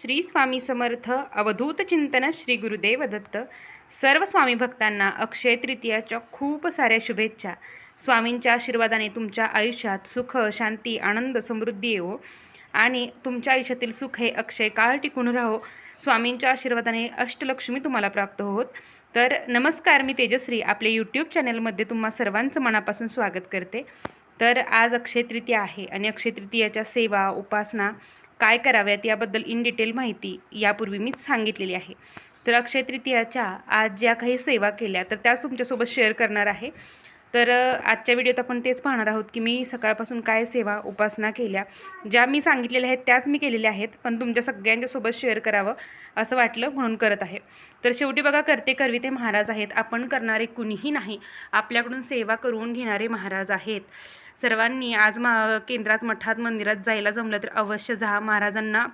श्री स्वामी समर्थ अवधूत चिंतन श्री गुरुदेव दत्त. सर्व स्वामी भक्तांना अक्षय तृतीयाच्या खूप साऱ्या शुभेच्छा. स्वामींच्या आशीर्वादाने तुमच्या आयुष्यात सुख शांती आनंद समृद्धी येवो. आणि तुमच्या आयुष्यातील सुख हे अक्षय काळ टिकून राहो. स्वामींच्या आशीर्वादाने अष्टलक्ष्मी तुम्हाला प्राप्त होत. तर नमस्कार मी तेजश्री. आपल्या यूट्यूब चॅनलमध्ये तुम्हा सर्वांचं मनापासून स्वागत करते. तर आज अक्षय तृतीया आहे आणि अक्षय तृतीयाच्या सेवा उपासना काय कराव्यात याबद्दल इन डिटेल माहिती यापूर्वी मी सांगितलेली आहे. तर अक्षय तृतीयाच्या आज ज्या काही सेवा केल्या तर त्याच तुमच्यासोबत शेअर करणार आहे. तर आजच्या व्हिडिओत आपण तेच पाहणार आहोत की मी सकाळपासून काय सेवा उपासना केल्या ज्या मी सांगितलेल्या आहेत त्याच मी केलेल्या आहेत पण तुमच्या सगळ्यांच्यासोबत शेअर करावं असं वाटलं म्हणून करत आहे. तर शेवटी बघा करते करवी ते महाराज आहेत. आपण करणारे कुणीही नाही. आपल्याकडून सेवा करून घेणारे महाराज आहेत. सर्वांनी आज मा केंद्रात मठात मंदिरात जायला जमलं तर अवश्य जा महाराजांना.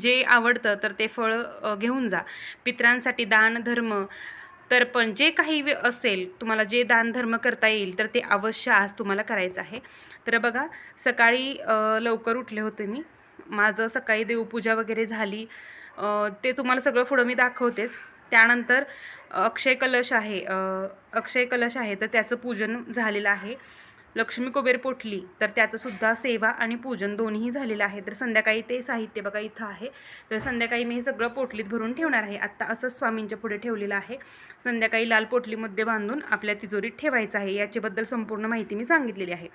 जे आवडतं तर ते फळ घेऊन जा. पित्रांसाठी दान धर्म. तर पण जे काही वे- असेल तुम्हाला जे दान धर्म करता येईल तर ते अवश्य आज तुम्हाला करायचं आहे. तर बघा सकाळी लवकर उठले होते मी. माझं सकाळी देवपूजा वगैरे झाली. ते तुम्हाला सगळं पुढं मी दाखवतेच. त्यानंतर अक्षय कलश आहे अक्षय कलश आहे तर त्याचं पूजन झालेलं आहे. लक्ष्मी कुबेर पोटली तर त्याचं सुद्धा सेवा आणि पूजन दोन्ही झालेलं आहे. तर संध्याकाळी ते साहित्य बघा इथं आहे. तर संध्याकाळी मी हे सगळं पोटलीत भरून ठेवणार आहे. आत्ता असंच स्वामींच्या पुढे ठेवलेलं आहे. संध्याकाळी लाल पोटलीमध्ये बांधून आपल्या तिजोरीत ठेवायचं आहे. याच्याबद्दल संपूर्ण माहिती मी सांगितलेली आहे.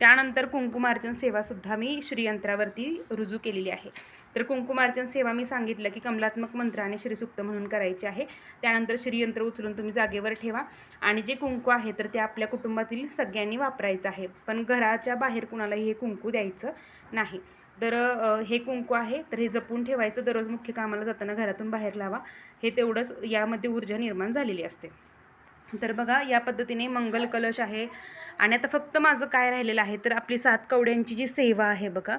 त्यानंतर कुंकुमार्चन सेवासुद्धा मी श्रीयंत्रावरती रुजू केलेली आहे. तर कुंकुमार्चन सेवा मी सांगितलं की कमलात्मक मंत्र आणि श्रीसुक्त म्हणून करायची आहे. त्यानंतर श्रीयंत्र उचलून तुम्ही जागेवर ठेवा आणि जे कुंकू आहे तर ते आपल्या कुटुंबातील सगळ्यांनी वापरायचं आहे. पण घराच्या बाहेर कुणालाही हे कुंकू द्यायचं नाही. तर हे कुंकू आहे तर हे जपून ठेवायचं. दररोज मुख्य कामाला जाताना घरातून बाहेर लावा. हे तेवढंच यामध्ये ऊर्जा निर्माण झालेली असते. तर बघा या पद्धतीने मंगल कलश आहे. आणि आता फक्त माझं काय राहिलेलं आहे तर आपली सात कवड्यांची जी सेवा आहे बघा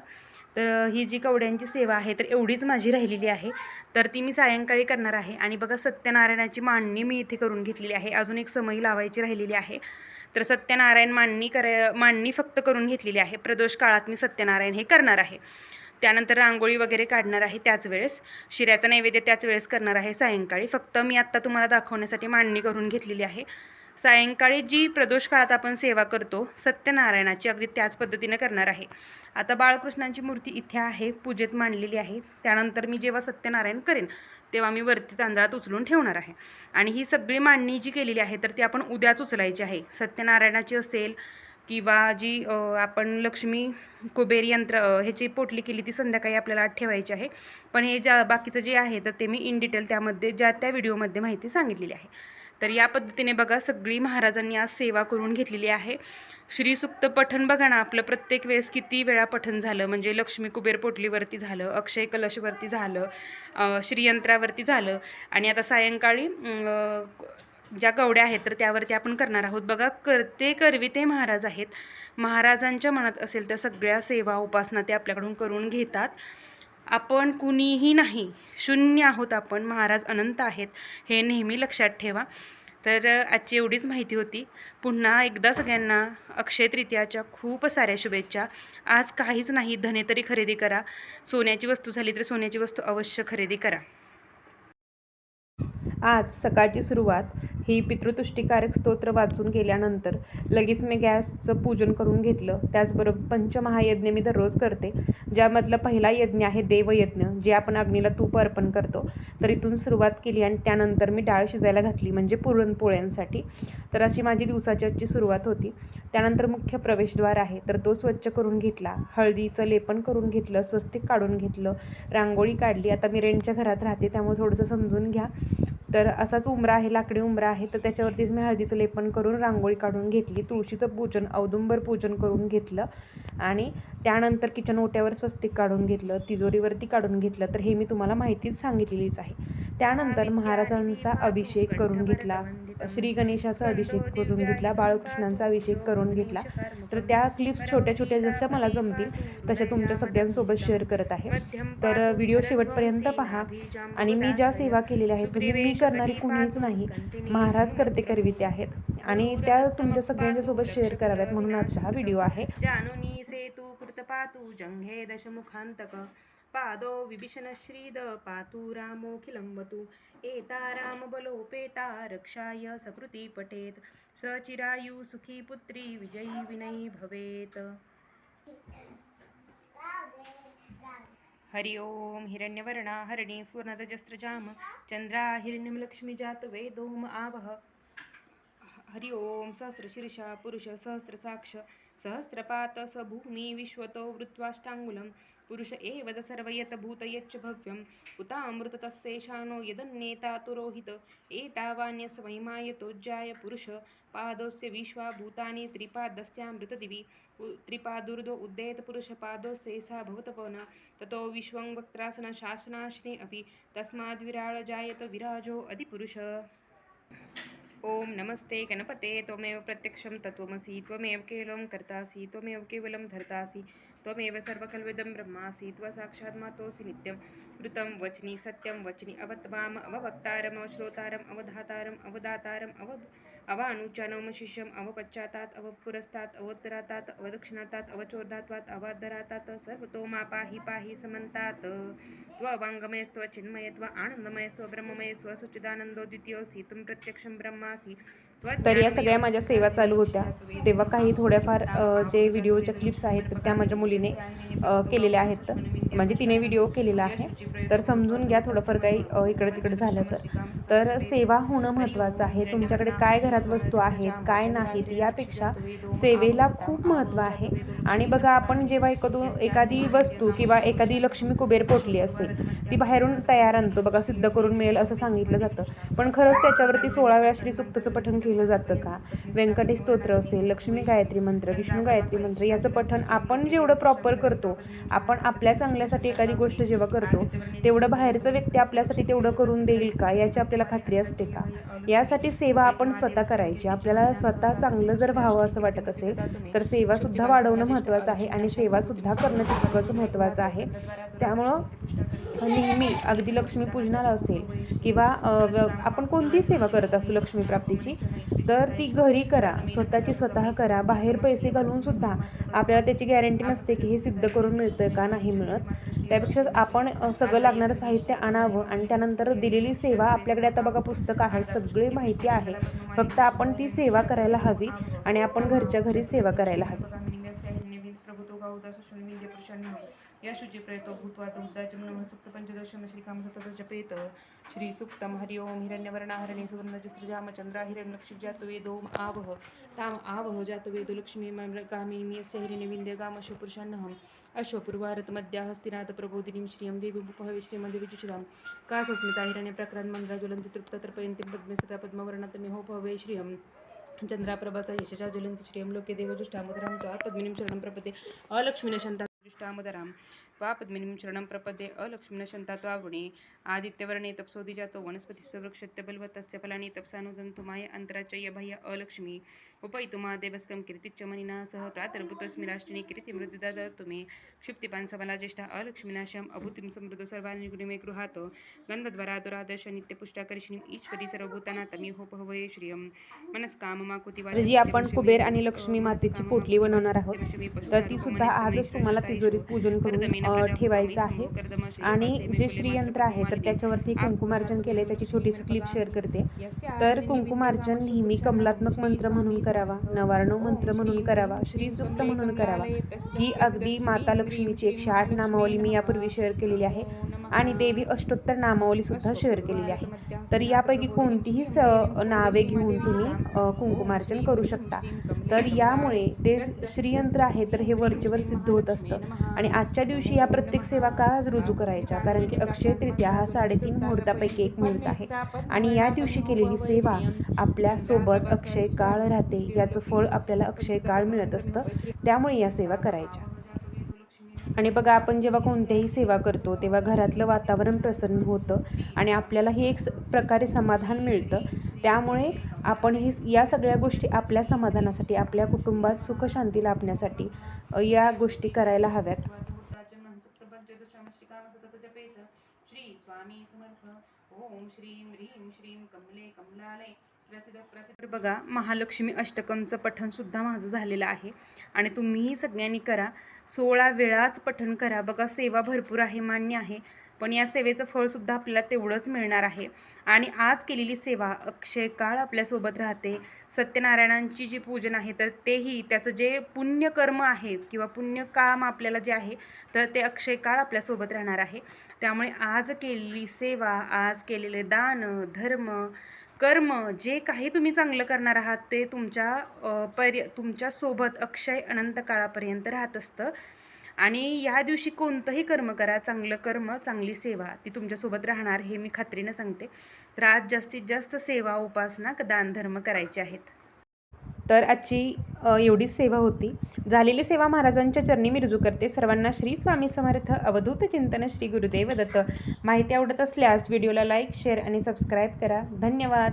तर ही जी कवड्यांची सेवा आहे तर एवढीच माझी राहिलेली आहे. तर ती मी सायंकाळी करणार आहे. आणि बघा सत्यनारायणाची मांडणी मी इथे करून घेतलेली आहे. अजून एक समई लावायची राहिलेली आहे. तर सत्यनारायण मांडणी कर मांडणी फक्त करून घेतलेली आहे. प्रदोष काळात मी सत्यनारायण हे करणार आहे. त्यानंतर रांगोळी वगैरे काढणार आहे त्याच वेळेस. शिऱ्याचा नैवेद्य त्याच वेळेस करणार आहे सायंकाळी. फक्त मी आत्ता तुम्हाला दाखवण्यासाठी मांडणी करून घेतलेली आहे. सायंकाळी जी प्रदोष काळात आपण सेवा करतो सत्यनारायणाची अगदी त्याच पद्धतीनं करणार आहे. आता बाळकृष्णांची मूर्ती इथे आहे पूजेत मांडलेली आहे. त्यानंतर मी जेव्हा सत्यनारायण करेन तेव्हा मी वरती तांदळात उचलून ठेवणार आहे. आणि ही सगळी मांडणी जी केलेली आहे तर ती आपण उद्याच उचलायची आहे. सत्यनारायणाची असेल किंवा जी आपण लक्ष्मी कुबेर यंत्र ह्याची पोटली केली ती संध्याकाळी आपल्याला आत ठेवायची आहे. पण हे ज्या बाकीचं जे आहे तर ते मी इन डिटेल त्यामध्ये ज्या त्या व्हिडिओमध्ये माहिती सांगितलेली आहे. तर या पद्धतीने बघा सगळी महाराजांनी आज सेवा करून घेतलेली आहे. श्रीसुक्त पठण बघा ना आपलं प्रत्येक वेळेस किती वेळा पठण झालं. म्हणजे लक्ष्मी कुबेर पोटलीवरती झालं अक्षय कलशवरती झालं श्रीयंत्रावरती झालं. आणि आता सायंकाळी ज्या गवड्या आहेत तर त्यावरती आपण करणार आहोत. बघा करते करवी ते महाराज आहेत. महाराजांच्या मनात असेल तर सगळ्या सेवा उपासना ते आपल्याकडून करून घेतात. आपण कुणीही नाही शून्य आहोत आपण महाराज अनंत आहेत हे नेहमी लक्षात ठेवा. तर आजची एवढीच माहिती होती. पुन्हा एकदा सगळ्यांना अक्षय तृतीयाच्या खूप साऱ्या शुभेच्छा. आज काहीच नाही धने तरी खरेदी करा. सोन्याची वस्तू झाली तर सोन्याची वस्तू अवश्य खरेदी करा. आज सकाळची सुरुवात. ही पितृतुष्टीकारक स्तोत्र वाचून गेल्यानंतर लगेच मी गॅसचं पूजन करून घेतलं. त्याचबरोबर पंचमहायज्ञ मी दररोज करते. ज्यामधला पहिला यज्ञ आहे देवयज्ञ जे आपण अग्नीला तूप अर्पण करतो. तर इथून सुरुवात केली आणि त्यानंतर मी डाळ शिजायला घातली म्हणजे पुरणपोळ्यांसाठी. तर अशी माझी दिवसाची आजची सुरुवात होती. त्यानंतर मुख्य प्रवेशद्वार आहे. तर तो स्वच्छ करून घेतला. हळदीचं लेपन करून घेतलं स्वस्तिक काढून घेतलं रांगोळी काढली. आता मी रेंटच्या घरात राहते त्यामुळे थोडंसं समजून घ्या. तर असाच उंबरा आहे लाकडी उंबरा आहे. तर त्याच्यावरतीच मी हळदीचं लेपन करून रांगोळी काढून घेतली. तुळशीचं पूजन औदुंबर पूजन करून घेतलं. आणि त्यानंतर किचन ओट्यावर स्वस्तिक काढून घेतलं. तिजोरीवरती काढून घेतलं. तर हे मी तुम्हाला माहितीच सांगितलेलीच आहे. त्यानंतर महाराजांचा अभिषेक करून घेतला. श्री गणेशाचा अभिषेक करून घेतला बाळकृष्णांचा अभिषेक करून घेतला. तर त्या क्लिप्स छोट्या छोट्या जशा मला जमतील तशा तुमच्या सगळ्यांसोबत शेअर करत आहे. तर व्हिडिओ शेवटपर्यंत पहा. आणि मी ज्या सेवा केलेल्या आहेत म्हणजे मी करणारी कुणीच नाही महाराज करते करविते आहेत. आणि त्या तुमच्या सगळ्यांच्या सोबत शेअर कराव्यात म्हणून आजचा हा व्हिडिओ आहे. जानुनी तू कृतपातु जंघे दशमुखांतक. पादो विभीषणश्रीद पातु रामोऽखिलम्बतु एता रामबलोपेता रक्षाय सकृती पठेत्। सचिरायु सुखी पुत्री विजयी विनयी भवेत्। हरि ओम हिरण्यवर्णा हरिणी सुवर्णरजस्रजाम चंद्रा हिरण्यमलक्ष्मीजात वेदोम आवह। हरि ओम सहस्रशीर्षा पुरुष सहस्रसाक्ष सहस्रपात स भूमी विश्वतो वृत्वाष्टाङ्गुलं पुरुष एव द सर्वयत भव्यम्। उतामृत तस्येषानो यदन्नेता तुरोहित। पुरुष। पादोस्य विश्वा भूतानि त्रिपादस्यामृतदिवि त्रिपादुर्दो त्रिपादुर्धो उद्येत पुरुषपादोस्य ततो विश्वं वक्त्रासनशासनाशिने अपि। तस्माद्विराळजायत विराजो अधिपुरुष। ओम नमस्ते गणपते त्वमेव प्रत्यक्षं तत्त्वमसि त्वमेव केवलं कर्तासि त्वमेव केवलं धर्तासि त्वमेव सर्वकल्विदं ब्रह्मासि त्वसाक्षात् मातोऽसि नित्यं ऋतं वचनि सत्यं वचनि अवत्वाम अववक्तारम् अवश्रोतारम् अवधातारम् अवदातारम् अव अवानुचानम शिष्यम् अवपश्चातात् अवपुरस्तात् अवोत्तरातात अवदक्षिणातात् अवचोर्धात्वात अवाधरातात सर्वतो मा पाहि पाहि समंतात त्ववाङ्गमयस्त्व चिन्मयत्व आनंदमयस्त्व ब्रह्ममयस्व सच्चिदानंदो द्वितीयोऽसि त्वं प्रत्यक्षं ब्रह्मासि। तर या सगळ्या माझ्या सेवा चालू होत्या. तेव्हा काही थोड्याफार जे व्हिडिओच्या क्लिप्स आहेत त्या माझ्या मुलीने केलेल्या आहेत. म्हणजे तिने व्हिडिओ केलेला आहे. तर समजून घ्या थोडंफार काही इकडं तिकडं झालं तर. तर सेवा होणं महत्त्वाचं आहे. तुमच्याकडे काय घरात वस्तू आहेत काय नाहीत यापेक्षा सेवेला खूप महत्त्व आहे. आणि बघा आपण जेव्हा एखादो एखादी वस्तू किंवा एखादी लक्ष्मी कुबेर पोटली असेल ती बाहेरून तयार आणतो. बघा सिद्ध करून मिळेल असं सांगितलं जातं. पण खरंच त्याच्यावरती सोळा वेळा श्री सुक्तचं पठण केलं जातं का? व्यंकटेश स्तोत्र असेल लक्ष्मी गायत्री मंत्र विष्णू गायत्री मंत्र याचं पठण आपण जेवढं प्रॉपर करतो आपण आपल्या चांगल्यासाठी एखादी गोष्ट जेव्हा करतो तेवढं बाहेरचं व्यक्ती आपल्यासाठी तेवढं करून देईल का? याची आपल्याला खात्री असते का? यासाठी सेवा आपण स्वतः करायची. आपल्याला स्वतः चांगलं जर व्हावं असं वाटत असेल तर सेवासुद्धा वाढवणं महत्त्वाचं आहे आणि सेवासुद्धा करणं तितकंच महत्त्वाचं आहे. त्यामुळं नेहमी अगदी लक्ष्मीपूजनाला असेल किंवा आपण कोणती सेवा करत असू लक्ष्मीप्राप्तीची तर ती घरी करा स्वतःची स्वतः करा बाहेर पैसे घालून सुद्धा आपल्याला त्याची गॅरंटी नसते की हे सिद्ध करून मिळतं का नाही मिळत. त्यापेक्षा आपण सगळं लागणारं साहित्य आणावं आणि त्यानंतर दिलेली सेवा आपल्याकडे आता बघा पुस्तक आहे सगळी माहिती आहे. फक्त आपण ती सेवा करायला हवी आणि आपण घरच्या घरी सेवा करायला हवी. या शुची प्रयतो भूत्वा उद्दाच मनः सुक्त पंचदशम श्रीकाम जपेत श्री सुक्तम हरि ओम हिरण्यवर्णा हरणे सुवर्णजस्रजाम चंद्रा हिरण्यक्षिजात आवह. ताम आवह जात वेदो लक्ष्मी गामिनी यस्य हिरण्यविंद्य गामश्व पुरुषान्नहम् अश्वपूर्वारत हस्तिनाथ प्रबोधिनीं श्रियं देवी भूपहवे का कासस्मिता हिरण्यप्रक्रान् मन्द्रा ज्वलन्ति तृप्त पद्मवर्णतमेहोपहवे श्रियम् चंद्राप्रभाचा यशजा ज्वलंत श्रियं लोके देवजुष्टामुदरां त्वा पद्मिनीं शरणं प्रपदे. अलक्ष्मीन शांता जुष्टामुदरां त्वा पद्मिनीं शरणं प्रपदे अलक्ष्मीन शन्ता त्वा आदित्यवर्णे तपसोदी जातो वनस्पतिस्य वृक्षस्य बलवतस्य फलानि तपसानुदन्तु माय अन्तराचय्य बाह्य अलक्ष्मी. उपैतु देवस्कम देवस्कं सह प्रातर्भूतस्मि राष्ट्रिणी कीर्तिमृद्धी ददतु मे क्षिप्तिपान् ज्येष्ठा अलक्ष्मीनाशम अभूतिम समृद्ध सर्वांनी गुणि मे गृहात गन्धद्वरादुरादर्श ईश्वरी सर्वभूताना तमिहोपहवये श्रियं मनस्काममाकुति तर जी आपण कुबेर आणि लक्ष्मी मातेची पोटली बनवणार आहोत तर ती सुद्धा आजच तुम्हाला तिजोरीत पूजन करून ठेवायचं आहे आणि जे श्रीयंत्र आहे तर त्याच्यावरती कुंकुमार्जन केले त्याची छोटीशी क्लिप शेअर करते. तर कुंकुमार्चन नेहमी कमलात्मक मंत्र म्हणून करावा नवारणो मंत्र म्हणून करावा श्रीसुक्त म्हणून करावा. ही अगदी माता लक्ष्मीची एकशे आठ नामावली मी यापूर्वी शेअर केलेली आहे. आणि देवी अष्टोत्तर नामावली सुद्धा शेअर केलेली आहे. तर यापैकी कोणतीही स नावे घेऊन तुम्ही कुंकुमार्चन करू शकता. तर यामुळे ते श्रीयंत्र आहे तर हे वरचेवर सिद्ध होत असतं. आणि आजच्या दिवशी या प्रत्येक सेवा का रुजू करायच्या? कारण की अक्षय तृतीया हा साडेतीन मुहूर्तापैकी एक मुहूर्त आहे. आणि या दिवशी केलेली सेवा आपल्यासोबत अक्षय काळ राहते. याचं फळ आपल्याला अक्षय काळ मिळत असतं. त्यामुळे या सेवा करायच्या. आणि बघा आपण जेव्हा कोणत्याही सेवा करतो तेव्हा घरातलं वातावरण प्रसन्न होतं आणि आपल्यालाही एक स- प्रकारे समाधान मिळतं. त्यामुळे आपण हे या सगळ्या गोष्टी आपल्या समाधानासाठी आपल्या कुटुंबात सुखशांती लाभण्यासाठी या गोष्टी करायला हव्यात. श्री स्वामी समर्थ. ओम श्रीम ह्रीम श्रीम कमले कमलालय. तर बघा महालक्ष्मी अष्टकमचं पठणसुद्धा माझं झालेलं आहे. आणि तुम्हीही सगळ्यांनी करा. सोळा वेळाच पठण करा. बघा सेवा भरपूर आहे मान्य आहे. पण या सेवेचं फळसुद्धा आपल्याला तेवढंच मिळणार आहे. आणि आज केलेली सेवा अक्षय काळ आपल्यासोबत राहते. सत्यनारायणांची जी पूजन आहे तर तेही त्याचं जे पुण्यकर्म आहे किंवा पुण्य काम आपल्याला जे आहे तर ते अक्षय काळ आपल्यासोबत राहणार आहे. त्यामुळे आज केलेली सेवा आज केलेले दान धर्म कर्म जे काही तुम्ही चांगलं करणार आहात ते तुमच्या पर्य तुमच्यासोबत अक्षय अनंत काळापर्यंत राहत असतं. आणि या दिवशी कोणतंही कर्म करा चांगलं कर्म चांगली सेवा ती तुमच्यासोबत राहणार हे मी खात्रीनं सांगते. तर आज जास्तीत जास्त सेवा उपासना दानधर्म करायचे आहेत. तर आजची एवढीच सेवा होती. झालेली सेवा महाराजांच्या चरणी मी रुजू करते. सर्वांना श्री स्वामी समर्थ. अवधूत चिंतन श्री गुरुदेव दत्त. माहिती आवडत असल्यास व्हिडिओला लाईक शेअर आणि सबस्क्राईब करा. धन्यवाद.